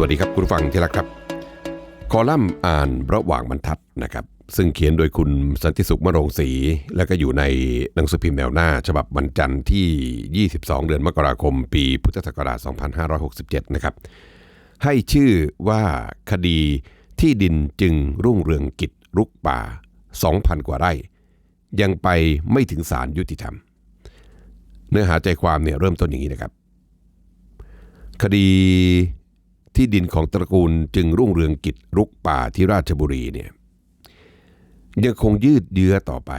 วัสดีครับคุณฟังที่รักครับ คอลัมน์อ่านระหว่างบรรทัดนะครับ ซึ่งเขียนโดยคุณสันติสุขมะโรงศรีและก็อยู่ในหนังสือพิมพ์แนวหน้า ฉบับวันจันทร์ที่ 22 เดือนมกราคม ปีพุทธศักราช 2567 นะครับ ให้ชื่อว่าคดีที่ดินจึงรุ่งเรืองกิจรุกป่า 2,000 กว่าไร่ ยังไปไม่ถึงศาลยุติธรรม เนื้อหาใจความเนี่ยเริ่มต้นอย่างนี้นะครับ คดี ที่ดินของตระกูลจึงรุ่งเรืองกิจรุกป่าที่ราชบุรีเนี่ยยังคงยืดเยื้อต่อไป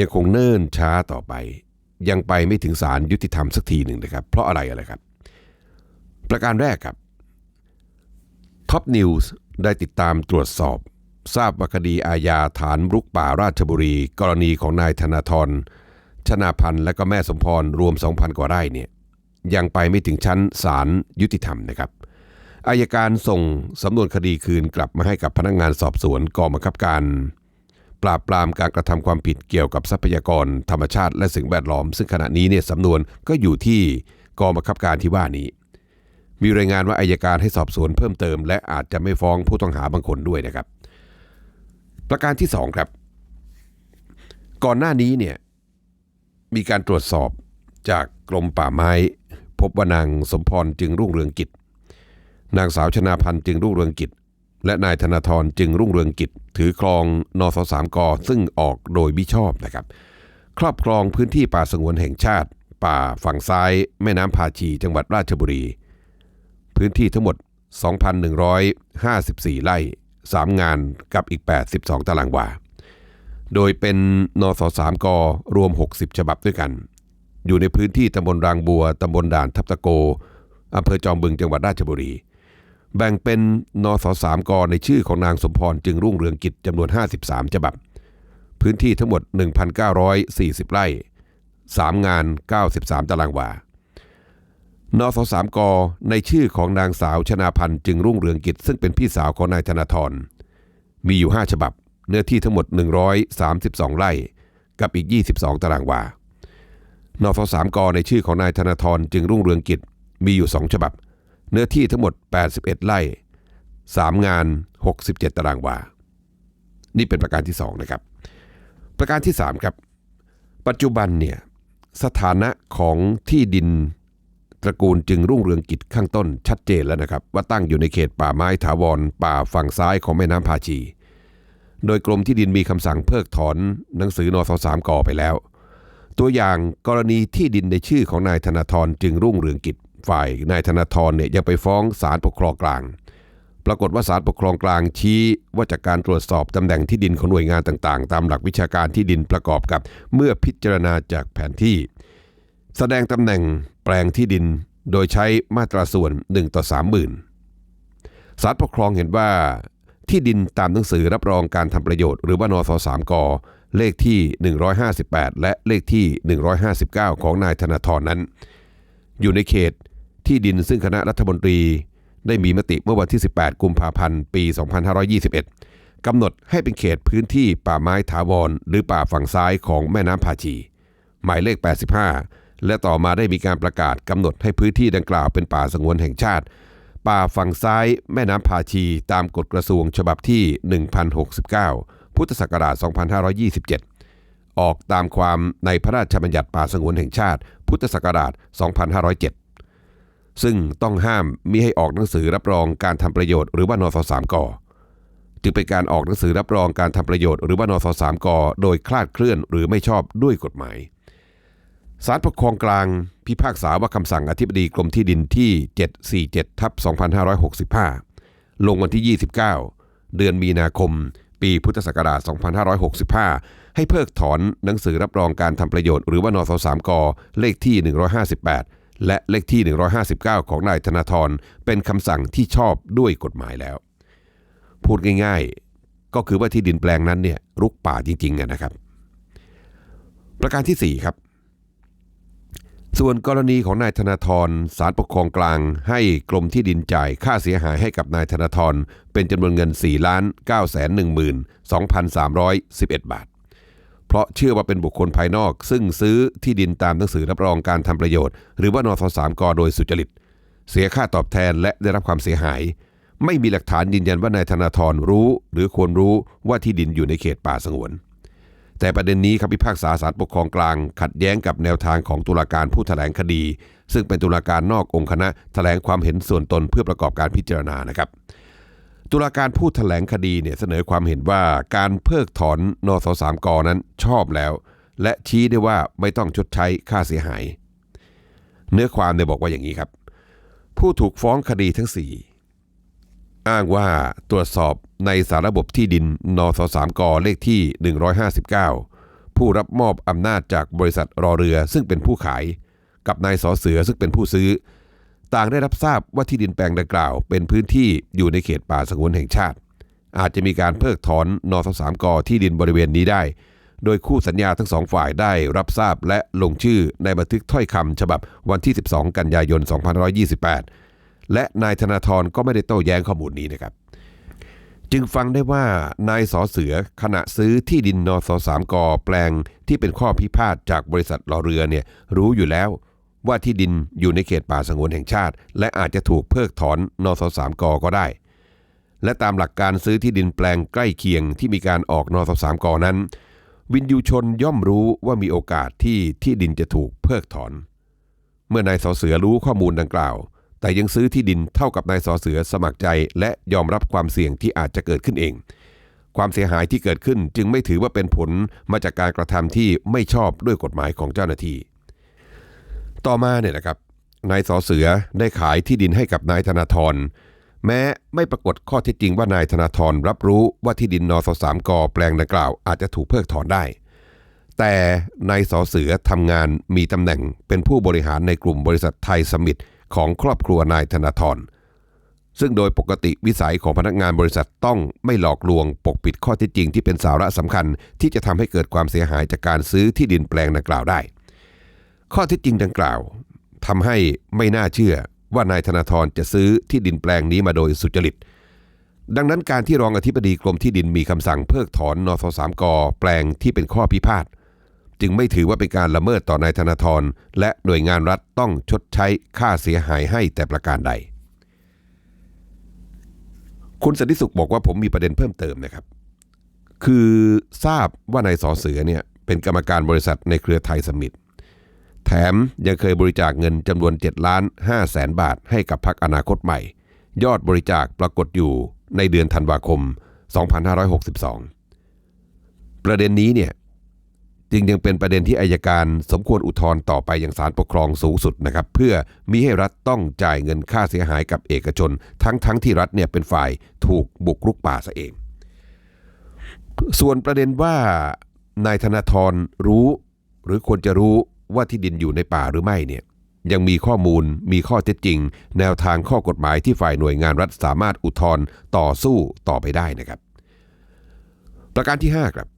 ยังคงเนิ่นช้าต่อไป ยังไปไม่ถึงศาลยุติธรรมสักทีหนึ่งนะครับ เพราะอะไรอะไรครับ ประการแรกครับท็อปนิวส์ได้ติดตามตรวจสอบ ทราบว่าคดีอาญาฐานรุกป่าราชบุรี กรณีของนายธนาธรชนาพันธ์และก็แม่สมพรรวม 2,000 กว่าไร่เนี่ยยังไปไม่ถึงชั้นศาลยุติธรรมนะครับ อายการส่งสำนวนคดีคืนกลับมาให้กับพนักงานสอบสวนกองบังคับการ ปราบปรามการกระทำความผิดเกี่ยวกับทรัพยากร ธรรมชาติและสิ่งแวดล้อม ซึ่งขณะนี้เนี่ยสำนวนก็อยู่ที่กองบังคับการที่ว่านี้ มีรายงานว่าอายการให้สอบสวนเพิ่มเติม และอาจจะไม่ฟ้องผู้ต้องหาบางคนด้วยนะครับ ประการที่สองครับ ก่อนหน้านี้เนี่ยมีการตรวจสอบจากกรมป่าไม้ พบว่านางสมพรจึงรุ่งเรืองกิจ นางสาวชนาพันธ์จึงรุ่งเรืองกิจ และนายธนาธรจึงรุ่งเรืองกิจ ถือครองนสสามกซึ่งออกโดยมิชอบนะครับ ครอบครองพื้นที่ป่าสงวนแห่งชาติ ป่าฝั่งซ้าย แม่น้ำพาชีจังหวัดราชบุรี พื้นที่ทั้งหมด 2,154 ไร่ 3 งานกับอีก 82 ตารางวา โดยเป็นนสสามกรวม 60 ฉบับด้วยกัน อยู่ในพื้นที่ตำบลรางบัวตำบลด่านทับตะโกอำเภอจอมบึงจังหวัดราชบุรี แบ่งเป็นนสสามกในชื่อของนางสมพรจึงรุ่งเรืองกิจจำนวน 53 ฉบับ พื้นที่ทั้งหมด 1,940 ไร่ 3 งาน 93 ตารางวานสสามกในชื่อของนางสาวชนาพันธ์จึงรุ่งเรืองกิจ ซึ่งเป็นพี่สาวของนายธนาธรมีอยู่ 5 ฉบับ เนื้อที่ทั้งหมด 132 ไร่ กับอีก 22 ตารางวานฟสามกในชื่อของนายธนาธรจึงรุ่งเรืองกิจมีอยู่ 2 ฉบับ เนื้อที่ทั้งหมด 81 ไร่ 3 งาน 67 ตารางวา นี่เป็นประการที่ 2 นะครับ ประการที่ 3 ครับ ปัจจุบันเนี่ยสถานะของที่ดินตระกูลจึงรุ่งเรืองกิจข้างต้นชัดเจนแล้วนะครับ ว่าตั้งอยู่ในเขตป่าไม้ถาวร ป่าฝั่งซ้ายของแม่น้ำพาชี โดยกรมที่ดินมีคำสั่งเพิกถอนหนังสือนสสามกไปแล้ว ตัวอย่างกรณีที่ดินในชื่อของนายธนาธรจึงรุ่งเรืองกิจ ฝ่ายนายธนาธรเนี่ยยังไปฟ้องศาลปกครองกลาง ปรากฏว่าศาลปกครองกลางชี้ว่าจากการตรวจสอบตำแหน่งที่ดินของหน่วยงานต่างๆ ตามหลักวิชาการที่ดินประกอบกับเมื่อพิจารณาจากแผนที่ แสดงตำแหน่งแปลงที่ดินโดยใช้มาตราส่วน1ต่อ30,000ศาลปกครองเห็นว่าที่ดินตามหนังสือรับรองการทำประโยชน์หรือว่านสสามกเลขที่ 158 และเลขที่ 159 ของนายธนาธรนั้น อยู่ในเขต ที่ดินซึ่งคณะรัฐมนตรี ได้มีมติเมื่อวันที่ 18 กุมภาพันธ์ ปี 2521 กำหนดให้เป็นเขตพื้นที่ป่าไม้ถาวร หรือป่าฝั่งซ้ายของแม่น้ำพาชี หมายเลข 85 และต่อมาได้มีการประกาศกำหนดให้พื้นที่ดังกล่าวเป็นป่าสงวนแห่งชาติ ป่าฝั่งซ้ายแม่น้ำพาชีตามกฎกระทรวงฉบับที่ 1069 พุทธศักราช 2527ออกตามความในพระราชบัญญัติป่าสงวนแห่งชาติ พุทธศักราช 2507 ซึ่งต้องห้ามมิให้ออกหนังสือรับรองการทำประโยชน์หรือว่านสสามกจึงเป็นการออกหนังสือรับรองการทำประโยชน์หรือว่านสสามกโดยคลาดเคลื่อนหรือไม่ชอบด้วยกฎหมายศาลปกครองกลางพิพากษาว่าคำสั่งอธิบดีกรมที่ดินที่ 747ทับ2565 ลงวันที่ 29 เดือนมีนาคม ปีพุทธศักราช 2565 ให้เพิกถอนหนังสือรับรองการทำประโยชน์หรือว่านสสามกเลขที่ 158 และเลขที่ 159 ของนายธนาธรเป็นคำสั่งที่ชอบด้วยกฎหมายแล้ว พูดง่ายๆ ก็คือว่าที่ดินแปลงนั้นเนี่ยรุกป่าจริงๆนะครับ ประการที่ 4 ครับ ส่วนกรณีของนายธนาธรศาลปกครองกลาง ให้กรมที่ดินจ่ายค่าเสียหายให้กับนายธนาธรเป็นจำนวนเงิน4ล้าน9 1 2 3 1 1 บาท เพราะเชื่อว่าเป็นบุคคลภายนอก ซึ่งซื้อที่ดินตามหนังสือรับรองการทำประโยชน์ หรือว่านสสามกโดยสุจริต เสียค่าตอบแทนและได้รับความเสียหาย ไม่มีหลักฐานยืนยันว่านายธนาธรรู้ หรือควรรู้ว่าที่ดินอยู่ในเขตป่าสงวน แต่ประเด็นนี้คำพิพากษาศาลปกครองกลาง ขัดแย้งกับแนวทางของตุลาการผู้แถลงคดี ซึ่งเป็นตุลาการนอกองค์คณะแถลงความเห็นส่วนตนเพื่อประกอบการพิจารณานะครับ ตุลาการผู้แถลงคดีเนี่ยเสนอความเห็นว่าการเพิกถอนนสสามกนั้นชอบแล้ว และชี้ได้ว่าไม่ต้องชดใช้ค่าเสียหาย เนื้อความเนี่ยบอกว่าอย่างนี้ครับ ผู้ถูกฟ้องคดีทั้ง 4 อ้างว่าตรวจสอบในสารระบบที่ดินนสสามกเลขที่ 159 ผู้รับมอบอำนาจจากบริษัทรอเรือซึ่งเป็นผู้ขาย กับนายสอเสือซึ่งเป็นผู้ซื้อ ต่างได้รับทราบว่าที่ดินแปลงดังกล่าว เป็นพื้นที่อยู่ในเขตป่าสงวนแห่งชาติ อาจจะมีการเพิกถอนนสสามกที่ดินบริเวณนี้ได้ โดยคู่สัญญาทั้งสองฝ่ายได้รับทราบและลงชื่อในบันทึกถ้อยคำฉบับวันที่ 12 กันยายน 2528 และนายธนาธรก็ไม่ได้โต้แย้งข้อมูลนี้นะครับ จึงฟังได้ว่านายสอเสือขณะซื้อที่ดินนสสามกแปลงที่เป็นข้อพิพาทจากบริษัทรอเรือเนี่ยรู้อยู่แล้ว ว่าที่ดินอยู่ในเขตป่าสงวนแห่งชาติ และอาจจะถูกเพิกถอนนสสามกก็ได้ และตามหลักการซื้อที่ดินแปลงใกล้เคียงที่มีการออกนสสามกนั้น วินยูชนย่อมรู้ว่ามีโอกาสที่ที่ดินจะถูกเพิกถอน เมื่อนายสอเสือรู้ข้อมูลดังกล่าว แต่ยังซื้อที่ดินเท่ากับนายสอเสือสมัครใจ และยอมรับความเสี่ยงที่อาจจะเกิดขึ้นเองความเสียหายที่เกิดขึ้นจึงไม่ถือว่าเป็นผลมาจากการกระทำที่ไม่ชอบด้วยกฎหมายของเจ้าหน้าที่ ต่อมาเนี่ยนะครับนายสอเสือได้ขายที่ดินให้กับนายธนาธรแม้ไม่ปรากฏข้อเท็จจริงว่านายธนาธรรับรู้ว่าที่ดินนสสามกแปลงดังกล่าวอาจจะถูกเพิกถอนได้ แต่นายสอเสือทำงานมีตำแหน่งเป็นผู้บริหารในกลุ่มบริษัทไทยสมิธของครอบครัวนายธนาธรซึ่งโดยปกติวิสัยของพนักงานบริษัทต้องไม่หลอกลวงปกปิดข้อเท็จจริงที่เป็นสาระสำคัญที่จะทำให้เกิดความเสียหายจากการซื้อที่ดินแปลงดังกล่าวได้ ข้อเท็จจริงดังกล่าวทำให้ไม่น่าเชื่อว่านายธนาธรจะซื้อที่ดินแปลงนี้มาโดยสุจริต ดังนั้นการที่รองอธิบดีกรมที่ดินมีคำสั่งเพิกถอนนสสามกแปลงที่เป็นข้อพิพาทจึงไม่ถือว่าเป็นการละเมิดต่อนายธนาธรและหน่วยงานรัฐต้องชดใช้ค่าเสียหายให้แต่ประการใด คุณสันติสุขบอกว่าผมมีประเด็นเพิ่มเติมนะครับ คือทราบว่านายสอเสือเนี่ยเป็นกรรมการบริษัทในเครือไทยสมิธ แถมยังเคยบริจาคเงินจำนวน7ล้าน5แสนบาทให้กับพรรคอนาคตใหม่ ยอดบริจาคปรากฏอยู่ในเดือนธันวาคม 2562 ประเด็นนี้เนี่ยจึงยังเป็นประเด็นที่อายการสมควรอุทธรณ์ต่อไปอยังศาลปกครองสูงสุดนะครับ เพื่อมิให้รัฐต้องจ่ายเงินค่าเสียหายกับเอกชน ทั้งทั้งที่รัฐเนี่ยเป็นฝ่ายถูกบุกรุกป่าซะเอง ส่วนประเด็นว่านายธนาธรรู้หรือควรจะรู้ ว่าที่ดินอยู่ในป่าหรือไม่เนี่ยยังมีข้อมูลมีข้อเท็จจริง แนวทางข้อกฎหมายที่ฝ่ายหน่วยงานรัฐสามารถอุทธรณ์ต่อสู้ต่อไปได้นะครับ ประการที่ 5 ครับ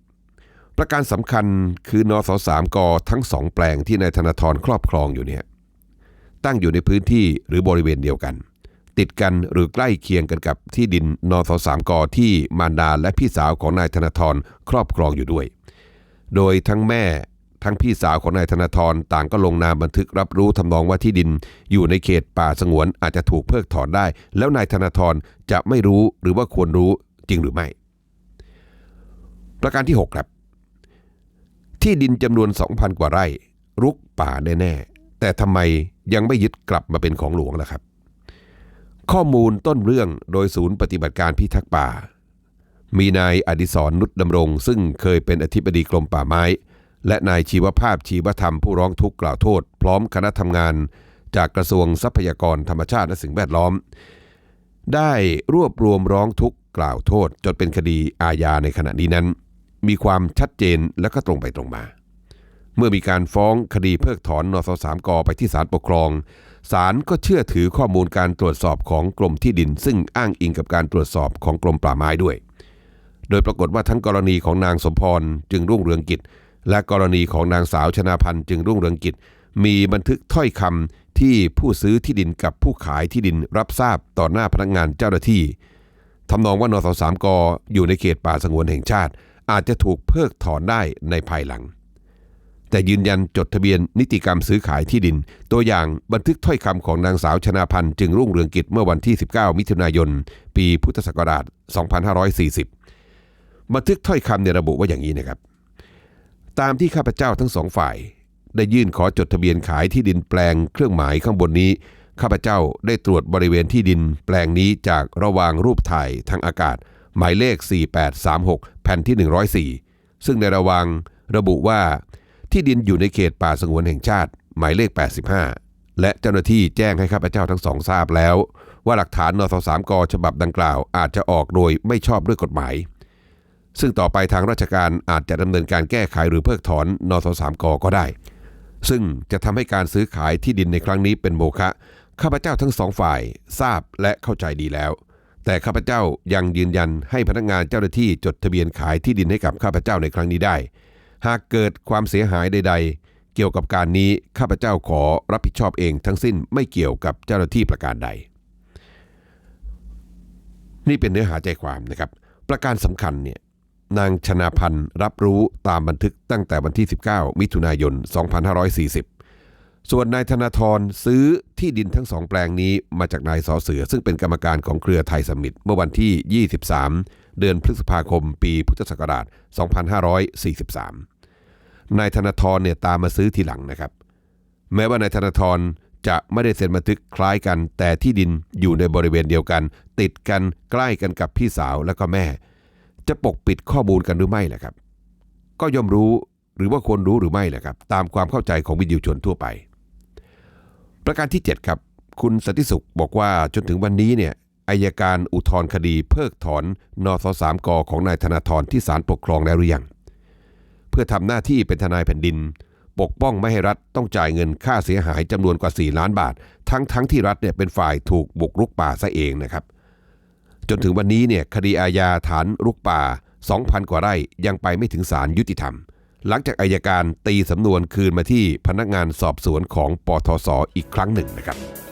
ประการสำคัญคือนอสสามกทั้งสองแปลงที่นายธนาธรครอบครองอยู่เนี่ยตั้งอยู่ในพื้นที่หรือบริเวณเดียวกัน ติดกันหรือใกล้เคียงกันกับที่ดินนสสามกที่มารดาและพี่สาวของนายธนาธรครอบครองอยู่ด้วย โดยทั้งแม่ ทั้งพี่สาวของนายธนาธรต่างก็ลงนามบันทึกรับรู้ทำนองว่าที่ดิน อยู่ในเขตป่าสงวนอาจจะถูกเพิกถอนได้ แล้วนายธนาธรจะไม่รู้หรือว่าควรรู้จริงหรือไม่ ประการที่ 6 ครับ ที่ดินจำนวน 2,000 กว่าไร่ รุกป่าแน่ๆแต่ทำไมยังไม่ยึดกลับมาเป็นของหลวงล่ะครับ ข้อมูลต้นเรื่องโดยศูนย์ปฏิบัติการพิทักษ์ป่า มีนายอดิศรนุชดำรง ซึ่งเคยเป็นอธิบดีกรมป่าไม้ และนายชีวภาพชีวธรรมผู้ร้องทุกข์กล่าวโทษ พร้อมคณะทำงาน จากกระทรวงทรัพยากรธรรมชาติและสิ่งแวดล้อม ได้รวบรวมร้องทุกข์กล่าวโทษ จนเป็นคดีอาญาในขณะนี้นั้น มีความชัดเจนและก็ตรงไปตรงมา เมื่อมีการฟ้องคดีเพิกถอนนสสามกไปที่ศาลปกครองศาลก็เชื่อถือข้อมูลการตรวจสอบของกรมที่ดิน ซึ่งอ้างอิงกับการตรวจสอบของกรมป่าไม้ด้วย โดยปรากฏว่าทั้งกรณีของนางสมพรจึงรุ่งเรืองกิจ และกรณีของนางสาวชนาพันธ์จึงรุ่งเรืองกิจ มีบันทึกถ้อยคำที่ผู้ซื้อที่ดินกับผู้ขายที่ดินรับทราบต่อหน้าพนักงานเจ้าหน้าที่ทำนองว่านสสามกอยู่ในเขตป่าสงวนแห่งชาติ อาจจะถูกเพิกถอนได้ในภายหลัง แต่ยืนยันจดทะเบียนนิติกรรมซื้อขายที่ดิน ตัวอย่างบันทึกถ้อยคำของนางสาวชนาพันธ์จึงรุ่งเรืองกิจเมื่อวันที่ 19 มิถุนายน ปีพุทธศักราช 2540 บันทึกถ้อยคำเนี่ยระบุว่าอย่างนี้นะครับ ตามที่ข้าพเจ้าทั้งสองฝ่าย ได้ยื่นขอจดทะเบียนขายที่ดินแปลงเครื่องหมายข้างบนนี้ ข้าพเจ้าได้ตรวจบริเวณที่ดินแปลงนี้จากระวางรูปถ่ายทางอากาศ หมายเลข 4836 แผ่นที่ 104 ซึ่งในระวางระบุว่า ที่ดินอยู่ในเขตป่าสงวนแห่งชาติ หมายเลข 85 และเจ้าหน้าที่แจ้งให้ข้าพเจ้าทั้งสองทราบแล้ว ว่าหลักฐานนสสามกฉบับดังกล่าวอาจจะออกโดยไม่ชอบด้วยกฎหมาย ซึ่งต่อไปทางราชการอาจจะดำเนินการแก้ไขหรือเพิกถอนนสสามกก็ได้ ซึ่งจะทำให้การซื้อขายที่ดินในครั้งนี้เป็นโมฆะข้าพเจ้าทั้งสองฝ่ายทราบและเข้าใจดีแล้ว แต่ข้าพเจ้ายังยืนยันให้พนักงานเจ้าหน้าที่จดทะเบียนขายที่ดินให้กับข้าพเจ้าในครั้งนี้ได้ หากเกิดความเสียหายใด ๆ เกี่ยวกับการนี้ข้าพเจ้าขอรับผิดชอบเองทั้งสิ้นไม่เกี่ยวกับเจ้าหน้าที่ประการใด นี่เป็นเนื้อหาใจความนะครับ ประการสำคัญเนี่ย นางชนาพันธ์รับรู้ตามบันทึกตั้งแต่วันที่ 19 มิถุนายน 2540 ส่วนนายธนาธรซื้อที่ดินทั้งสองแปลงนี้มาจากนายสอเสือ ซึ่งเป็นกรรมการของเครือไทยสมิตรเมื่อวันที่ 23 เดือนพฤษภาคม ปีพุทธศักราช 2543 นายธนาธรเนี่ยตามมาซื้อทีหลังนะครับ แม้ว่านายธนาธรจะไม่ได้เซ็นบันทึกคล้ายกัน แต่ที่ดินอยู่ในบริเวณเดียวกัน ติดกันใกล้กันกับพี่สาวและก็แม่ จะปกปิดข้อมูลกันหรือไม่ล่ะครับ ก็ย่อมรู้หรือว่าควรรู้หรือไม่ล่ะครับ ตามความเข้าใจของวิทยุชนทั่วไป ประการที่ 7 ครับ คุณสันติสุขบอกว่าจนถึงวันนี้เนี่ยอายการอุทธรณ์คดีเพิกถอนนสสามกของนายธนาธรที่ศาลปกครองแล้วหรือยัง เพื่อทำหน้าที่เป็นทนายแผ่นดิน ปกป้องไม่ให้รัฐต้องจ่ายเงินค่าเสียหายจำนวนกว่า 4 ล้านบาท ทั้งทั้งที่รัฐเนี่ยเป็นฝ่ายถูกบุกรุกป่าซะเองนะครับ จนถึงวันนี้เนี่ยคดีอาญาฐานรุกป่า 2,000 กว่าไร่ยังไปไม่ถึงศาลยุติธรรม หลังจากอายการตีสำนวนคืนมาที่พนักงานสอบสวนของปทศอีกครั้งหนึ่งนะครับ